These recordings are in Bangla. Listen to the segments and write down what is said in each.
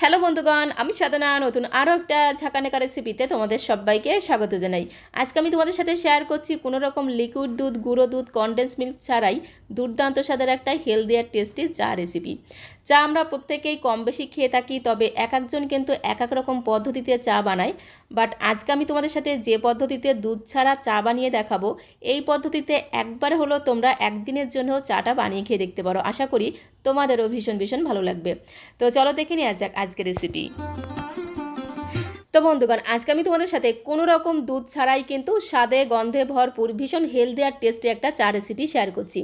হ্যালো বন্ধুগণ, আমি সাধনা, নতুন আরও একটা ঝাঁকানেকা রেসিপিতে তোমাদের সবাইকে স্বাগত জানাই। আজকে আমি তোমাদের সাথে শেয়ার করছি কোনো রকম লিকুইড দুধ, গুঁড়ো দুধ কনডেন্স মিল্ক ছাড়াই দুর্দান্ত স্বাদের একটা হেলদি আর টেস্টি চা রেসিপি চা আমরা প্রত্যেকেই কম বেশি খেয়ে থাকি, তবে এক একজন কিন্তু এক এক রকম পদ্ধতিতে চা বানায়। বাট আজকে আমি তোমাদের সাথে যে পদ্ধতিতে দুধ ছাড়া চা বানিয়ে দেখাবো, এই পদ্ধতিতে একবার হলো তোমরা একদিনের জন্য চাটা বানিয়ে খেয়ে দেখতে পারো। আশা করি তোমাদেরও ভীষণ ভীষণ ভালো লাগবে। তো চলো দেখে নেওয়া যাক আজকের রেসিপি তো বন্ধুগণ, আজকে আমি তোমাদের সাথে কোনো রকম দুধ ছাড়াই কিন্তু স্বাদে, গন্ধে ভরপুর, ভীষণ হেলদি আর টেস্টি একটা চা রেসিপি শেয়ার করছি।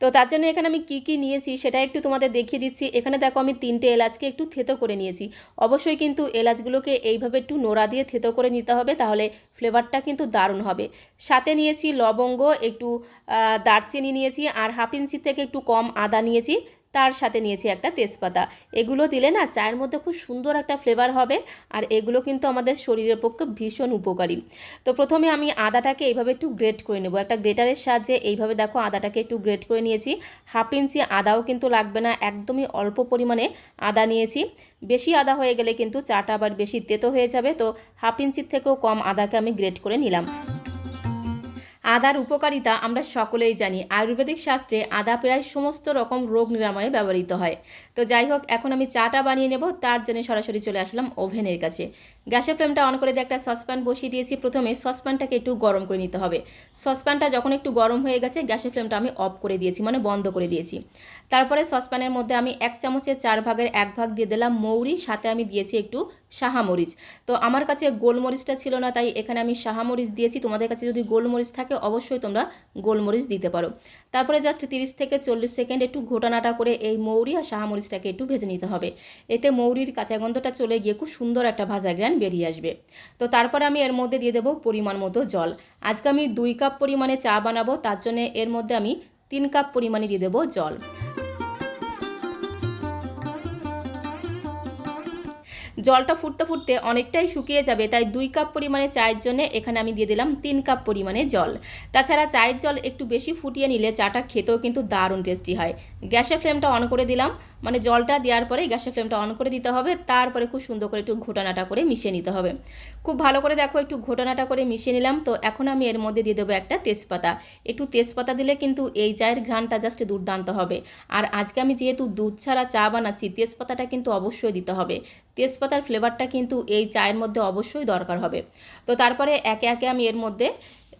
তো তার জন্য এখানে আমি কি কি নিয়েছি সেটা একটু তোমাদের দেখিয়ে দিচ্ছি। এখানে দেখো আমি তিনটে এলাচকে একটু থেতো করে নিয়েছি। অবশ্যই কিন্তু এলাচগুলোকে এইভাবে একটু নোড়া দিয়ে থেতো করে নিতে হবে, তাহলে ফ্লেভারটা কিন্তু দারুণ হবে। সাথে নিয়েছি লবঙ্গ, একটু দারচিনি নিয়েছি, আর হাফ ইঞ্চি থেকে একটু কম আদা নিয়েছি। তার সাথে নিয়েছি একটা তেজপাতা। এগুলো দিলে না চায়ের মধ্যে খুব সুন্দর একটা ফ্লেভার হবে আর এগুলো কিন্তু আমাদের শরীরের পক্ষে ভীষণ উপকারী। তো প্রথমে আমি আদাটাকে এইভাবে একটু গ্রেট করে নেব। একটা গ্রেটারের সাহায্যে এইভাবে দেখো আদাটাকে একটু গ্রেট করে নিয়েছি। হাফ ইঞ্চি আদাও কিন্তু লাগবে না, একদমই অল্প পরিমাণে আদা নিয়েছি। বেশি আদা হয়ে গেলে কিন্তু চাটা আবার বেশি তেতো হয়ে যাবে। তো হাফ ইঞ্চির থেকেও কম আদাকে আমি গ্রেট করে নিলাম। আদার উপকারিতা আমরা সকলেই জানি। আয়ুর্বেদিক শাস্ত্রে আদা প্রায় সমস্ত রকম রোগ নিরাময়ে ব্যবহৃত হয়। তো যাই হোক, এখন আমি চাটা বানিয়ে নেব, তার জন্য সরাসরি চলে আসলাম ওভেনের কাছে। গ্যাসের ফ্লেমটা অন করে দিয়ে একটা সসপ্যান বসিয়ে দিয়েছি। প্রথমে সসপ্যানটাকে একটু গরম করে নিতে হবে। সসপ্যানটা যখন একটু গরম হয়ে গেছে, গ্যাসের ফ্লেমটা আমি অফ করে দিয়েছি মানে বন্ধ করে দিয়েছি। তারপরে সসপ্যানের মধ্যে আমি এক চামচের চার ভাগের এক ভাগ দিয়ে দিলাম মৌরি, সাথে আমি দিয়েছি একটু সাহামরিচ তো আমার কাছে গোলমরিচটা ছিল না, তাই এখানে আমি সাহামরিচ দিয়েছি। তোমাদের কাছে যদি গোলমরিচ থাকে, অবশ্যই তোমরা গোলমরিচ দিতে পারো। তারপরে জাস্ট তিরিশ থেকে চল্লিশ সেকেন্ড একটু ঘোটানাটা করে এই মৌরি আর সাহামরিচটাকে একটু ভেজে নিতে হবে। এতে মৌরির কাঁচা গন্ধটা চলে গিয়ে খুব সুন্দর একটা ভাজা গ্রান বেরিয়ে আসবে। তো তারপর আমি এর মধ্যে দিয়ে দেবো পরিমাণ মতো জল। আজকে আমি দুই কাপ পরিমাণে চা বানাবো, তার জন্য এর মধ্যে আমি তিন কাপ পরিমাণে দিয়ে দেবো জল। জলটা ফুটতে ফুটতে অনেকটাই শুকিয়ে যাবে, তাই দুই কাপ পরিমাণে চায়ের জন্য এখানে আমি দিয়ে দিলাম তিন কাপ পরিমাণে জল। তাছাড়া চায়ের জল একটু বেশি ফুটিয়ে নিলে চাটা খেতেও কিন্তু দারুণ টেস্টি হয়। গ্যাসের ফ্লেমটা অন করে দিলাম মানে জলটা দেওয়ার পরে গ্যাসের ফ্লেমটা অন করে দিতে হবে, তারপরে খুব সুন্দর করে একটু ঘোটানাটা করে মিশিয়ে নিতে হবে। খুব ভালো করে দেখো একটু ঘোটানাটা করে মিশিয়ে নিলাম, তো এখন আমি এর মধ্যে দিয়ে দেবো একটা তেজপাতা। একটু তেজপাতা দিলে কিন্তু এই চায়ের ঘ্রাণটা জাস্ট দুর্দান্ত হবে। আর আজকে আমি যেহেতু দুধ ছাড়া চা বানাচ্ছি, তেজপাতাটা কিন্তু অবশ্যই দিতে হবে। তেজপাতার ফ্লেভারটা কিন্তু এই চায়ের মধ্যে অবশ্যই দরকার হবে। তো তারপরে একে একে আমি এর মধ্যে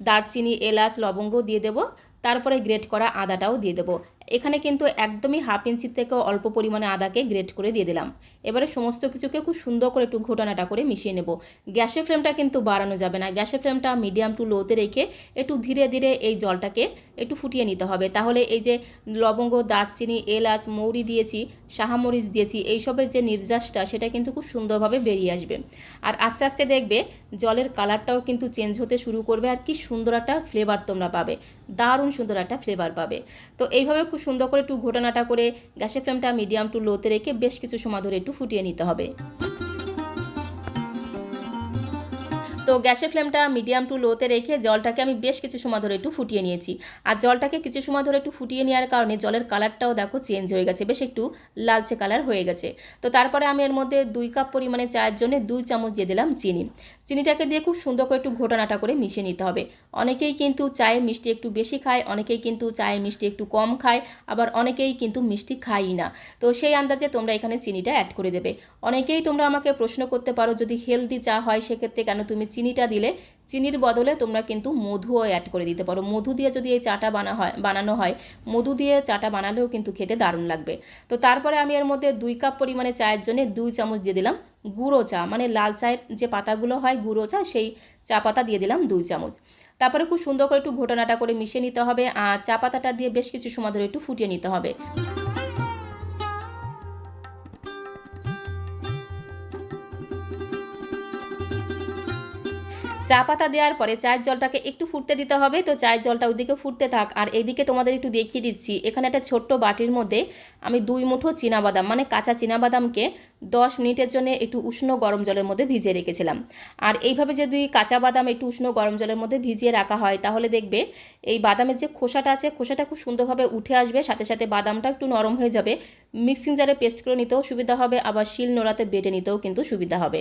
দারচিনি, এলাচ লবঙ্গ দিয়ে দেবো। তারপরে গ্রেট করা আদাটাও দিয়ে দেবো। এখানে কিন্তু একদমই হাফ ইঞ্চির থেকেও অল্প পরিমাণে আদাকে গ্রেট করে দিয়ে দিলাম। এবারে সমস্ত কিছুকে খুব সুন্দর করে একটু ঘোটানাটা করে মিশিয়ে নেব। গ্যাসের ফ্লেমটা কিন্তু বাড়ানো যাবে না। গ্যাসের ফ্লেমটা মিডিয়াম টু লোতে রেখে একটু ধীরে ধীরে এই জলটাকে একটু ফুটিয়ে নিতে হবে। তাহলে এই যে লবঙ্গ, দারচিনি, এলাচ, মৌরি দিয়েছি সাহামরিচ দিয়েছি, এইসবের যে নির্যাসটা, সেটা কিন্তু খুব সুন্দরভাবে বেরিয়ে আসবে। আর আস্তে আস্তে দেখবে জলের কালারটাও কিন্তু চেঞ্জ হতে শুরু করবে আর কি সুন্দর একটা ফ্লেভার তোমরা পাবে। দারুণ সুন্দর একটা ফ্লেভার পাবে। তো এইভাবে খুব সুন্দর করে একটু ঘটনাটা করে গ্যাসের ফ্লেমটা মিডিয়াম টু লোতে রেখে বেশ কিছু সময় ধরে একটু ফুটিয়ে নিতে হবে। তো গ্যাসের ফ্লেমটা মিডিয়াম টু লোতে রেখে জলটাকে আমি বেশ কিছু সময় ধরে একটু ফুটিয়ে নিয়েছি। আর জলটাকে কিছু সময় ধরে একটু ফুটিয়ে নেওয়ার কারণে জলের কালারটাও দেখো চেঞ্জ হয়ে গেছে, বেশ একটু লালচে কালার হয়ে গেছে। তো তারপরে আমি এর মধ্যে দুই কাপ পরিমাণে চায়ের জন্য দুই চামচ দিয়ে দিলাম চিনি। চিনিটাকে দিয়ে খুব সুন্দর করে একটু ঘোটানাটা করে মিশিয়ে নিতে হবে। অনেকেই কিন্তু চায়ে মিষ্টি একটু বেশি খায়, অনেকেই কিন্তু চায়ে মিষ্টি একটু কম খায়, আবার অনেকেই কিন্তু মিষ্টি খায়ই না। তো সেই আন্দাজে তোমরা এখানে চিনিটা অ্যাড করে দেবে। অনেকেই তোমরা আমাকে প্রশ্ন করতে পারো, যদি হেলদি চা হয়, সেক্ষেত্রে কেন তুমি চিনিটা দিলে, চিনির বদলে তোমরা কিন্তু মধুও অ্যাড করে দিতে পারো। মধু দিয়ে যদি এই চাটা বানা হয়, বানানো হয়, মধু দিয়ে চাটা বানালেও কিন্তু খেতে দারুণ লাগবে। তো তারপরে আমি এর মধ্যে দুই কাপ পরিমাণে চায়ের জন্য দুই চামচ দিয়ে দিলাম গুঁড়ো চা। মানে লাল চায়ের যে পাতাগুলো হয় গুঁড়ো চা, সেই চা পাতা দিয়ে দিলাম দুই চামচ। তারপরে খুব সুন্দর করে একটু ঘোটানাটা করে মিশিয়ে নিতে হবে। আর চা পাতাটা দিয়ে বেশ কিছু সময় ধরে একটু ফুটিয়ে নিতে হবে। চা পাতা দেওয়ার পরে চায়ের জলটাকে একটু ফুটতে দিতে হবে। তো চায়ের জলটা ওইদিকে ফুটতে থাক। আর এইদিকে তোমাদের একটু দেখিয়ে দিচ্ছি। এখানে একটা ছোট্ট বাটির মধ্যে আমি দুই মুঠো বাদাম মানে কাঁচা বাদামকে দশ মিনিটের জন্য একটু উষ্ণ গরম জলের মধ্যে ভিজিয়ে রেখেছিলাম। আর এইভাবে যদি কাঁচা বাদাম একটু উষ্ণ গরম জলের মধ্যে ভিজিয়ে রাখা হয়, তাহলে দেখবে এই বাদামের যে খোসাটা আছে, খোসাটা খুব সুন্দরভাবে উঠে আসবে। সাথে সাথে বাদামটা একটু নরম হয়ে যাবে। মিক্সিং জারে পেস্ট করে নিতেও সুবিধা হবে। আবার শিল নোড়াতে বেটে নিতেও কিন্তু সুবিধা হবে।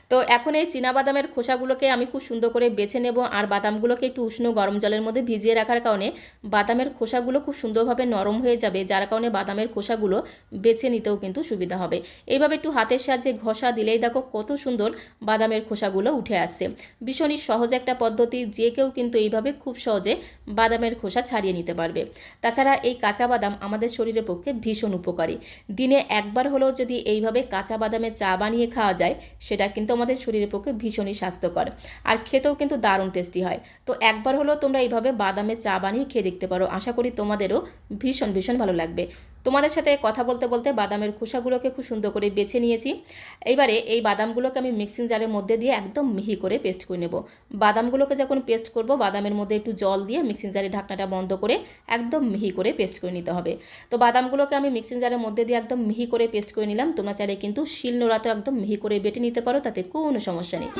তো এখন এই বাদামের খোসাগুলোকে আমি খুব সুন্দর করে বেছে নেব আর বাদামগুলোকে একটু উষ্ণ গরম জলের মধ্যে ভিজিয়ে রাখার কারণে বাদামের খোসাগুলো খুব সুন্দরভাবে নরম হয়ে যাবে, যার কারণে বাদামের খোসাগুলো বেছে নিতেও কিন্তু সুবিধা হবে। এইভাবে একটু হাতের সাহায্যে ঘষা দিলেই দেখো কত সুন্দর বাদামের খোসাগুলো উঠে আসছে। ভীষণই সহজ একটা পদ্ধতি, যে কেউ কিন্তু এইভাবে খুব সহজে বাদামের খোসা ছাড়িয়ে নিতে পারবে। তাছাড়া এই কাঁচা বাদাম আমাদের শরীরের পক্ষে ভীষণ উপকারী। দিনে একবার হলেও যদি এইভাবে কাঁচা বাদামের চা বানিয়ে খাওয়া যায়, সেটা কিন্তু আমাদের শরীরের পক্ষে ভীষণই স্বাস্থ্যকর। আর খেতেও কিন্তু দারুণ টেস্টি হয়। তো একবার হলেও তোমরা এইভাবে বাদামের চা বানিয়ে খেয়ে দেখতে পারো। আশা করি তোমাদেরও ভীষণ ভীষণ ভালো লাগবে। তোমাদের সাথে কথা বলতে বলতে বাদামের খোসাগুলোকে খুব সুন্দর করে বেছে নিয়েছি। এইবারে এই বাদামগুলোকে আমি মিক্সিং জারের মধ্যে দিয়ে একদম মিহি করে পেস্ট করে নেব। বাদামগুলোকে যখন পেস্ট করব, বাদামের মধ্যে একটু জল দিয়ে মিক্সিং জারের ঢাকনাটা বন্ধ করে একদম মিহি করে পেস্ট করে নিতে হবে। তো বাদামগুলোকে আমি মিক্সিং জারের মধ্যে দিয়ে একদম মিহি করে পেস্ট করে নিলাম। তোমরা চাইলে কিন্তু শিল নোড়াতেও একদম মিহি করে বেটে নিতে পারো, তাতে কোনো সমস্যা নেই।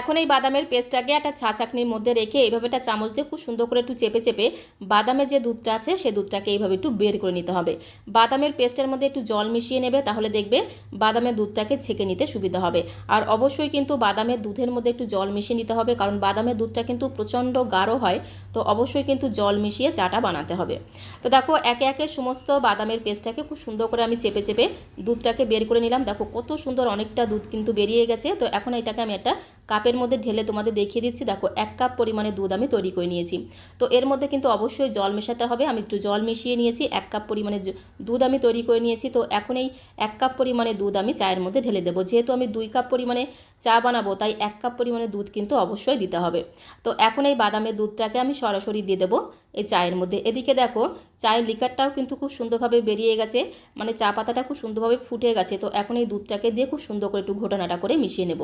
এখন এই বাদামের পেস্টটাকে একটা ছা ছাকনির মধ্যে রেখে এইভাবে একটা চামচ দিয়ে খুব সুন্দর করে একটু চেপে চেপে বাদামের যে দুধটা আছে সেই দুধটাকে এইভাবে একটু বের করে নিতে হবে। বাদামের পেস্টের মধ্যে একটু জল মিশিয়ে নেবে, তাহলে দেখবে বাদামের দুধটাকে ছেঁকে নিতে সুবিধা হবে। আর অবশ্যই কিন্তু বাদামের দুধের মধ্যে একটু জল মিশিয়ে নিতে হবে, কারণ বাদামের দুধটা কিন্তু প্রচণ্ড গাঢ় হয়, তো অবশ্যই কিন্তু জল মিশিয়ে চাটা বানাতে হবে। তো দেখো, একে একে সমস্ত বাদামের পেস্টটাকে খুব সুন্দর করে আমি চেপে চেপে দুধটাকে বের করে নিলাম। দেখো, কত সুন্দর অনেকটা দুধ কিন্তু বেরিয়ে গেছে। তো এখন এটাকে আমি একটা কাপের মধ্যে ঢেলে তোমাদের দেখিয়ে দিচ্ছি। দেখো, এক কাপ পরিমাণে দুধ আমি তৈরি করে নিয়েছি। তো এর মধ্যে কিন্তু অবশ্যই জল মেশাতে হবে। আমি একটু জল মিশিয়ে নিয়েছি, এক কাপ পরিমাণে দুধ আমি তৈরি করে নিয়েছি। তো এখন এই এক কাপ পরিমাণে দুধ আমি চায়ের মধ্যে ঢেলে দেবো। যেহেতু আমি দুই কাপ পরিমাণে চা বানাবো, তাই এক কাপ পরিমাণে দুধ কিন্তু অবশ্যই দিতে হবে। তো এখন এই বাদামের দুধটাকে আমি সরাসরি দিয়ে দেবো এই চায়ের মধ্যে। এদিকে দেখো, চায়ের লিকারটাও কিন্তু খুব সুন্দরভাবে বেরিয়ে গেছে। মানে চা পাতাটা খুব সুন্দরভাবে ফুটে গেছে। তো এখন এই দুধটাকে দিয়ে খুব সুন্দর করে একটু ঘোটানাটা করে মিশিয়ে নেব।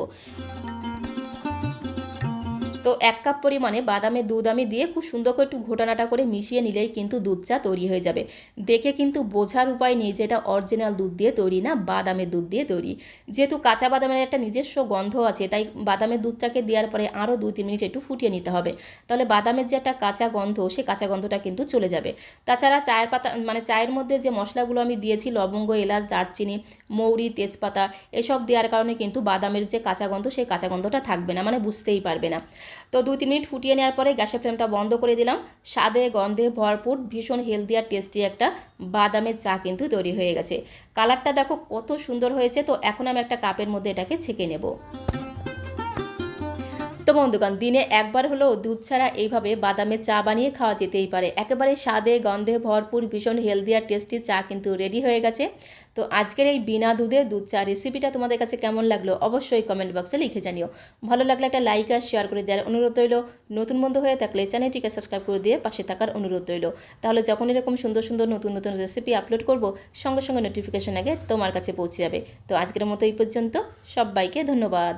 তো এক কাপ পরিমাণে বাদামের দুধ আমি দিয়ে খুব সুন্দর করে একটু ঘোটানাটা করে মিশিয়ে নিলেই কিন্তু দুধ চা তৈরি হয়ে যাবে। দেখে কিন্তু বোঝার উপায় নেই যে এটা অরিজিনাল দুধ দিয়ে তৈরি না বাদামের দুধ দিয়ে তৈরি। যেহেতু কাঁচা বাদামের একটা নিজস্ব গন্ধ আছে, তাই বাদামের দুধটাকে দেওয়ার পরে আরও দুই তিন মিনিট একটু ফুটিয়ে নিতে হবে। তাহলে বাদামের যে একটা কাঁচা গন্ধ, সে কাঁচা গন্ধটা কিন্তু চলে যাবে। তাছাড়া চায়ের পাতা মানে চায়ের মধ্যে যে মশলাগুলো আমি দিয়েছি, লবঙ্গ, এলাচ, দারচিনি, মৌরি, তেজপাতা, এসব দেওয়ার কারণে কিন্তু বাদামের যে কাঁচা গন্ধ সেই কাঁচা গন্ধটা থাকবে না মানে বুঝতেই পারবে না। তো দু তিন মিনিট ফুটিয়ে নেওয়ার পরে গ্যাসের ফ্লেমটা বন্ধ করে দিলাম। স্বাদে, গন্ধে ভরপুর, ভীষণ হেলদি আর টেস্টি একটা বাদামের চা কিন্তু তৈরি হয়ে গেছে। কালারটা দেখো কত সুন্দর হয়েছে, তো এখন আমি একটা কাপের মধ্যে এটাকে ছেঁকে নেব। তো বন্ধুগণ দিনে একবার হলেও দুধ ছাড়া এইভাবে বাদামের চা বানিয়ে খাওয়া যেতেই পারে। একেবারে স্বাদে, গন্ধে ভরপুর, ভীষণ হেলদি আর টেস্টি চা কিন্তু রেডি হয়ে গেছে। তো আজকের এই বিনা দুধে দুধ চা রেসিপিটা তোমাদের কাছে কেমন লাগল অবশ্যই কমেন্ট বক্সে লিখে জানিও। ভালো লাগলে একটা লাইক আর শেয়ার করে দেওয়ার অনুরোধ রইল। নতুন বন্ধু হয়ে থাকলে চ্যানেলটিকে সাবস্ক্রাইব করে দিয়ে পাশে থাকার অনুরোধ রইল। তাহলে যখন এরকম সুন্দর সুন্দর নতুন নতুন রেসিপি আপলোড করব, সঙ্গে সঙ্গে নোটিফিকেশন আগে তোমার কাছে পৌঁছে যাবে। তো আজকের মতো এই পর্যন্ত। সবাইকে ধন্যবাদ।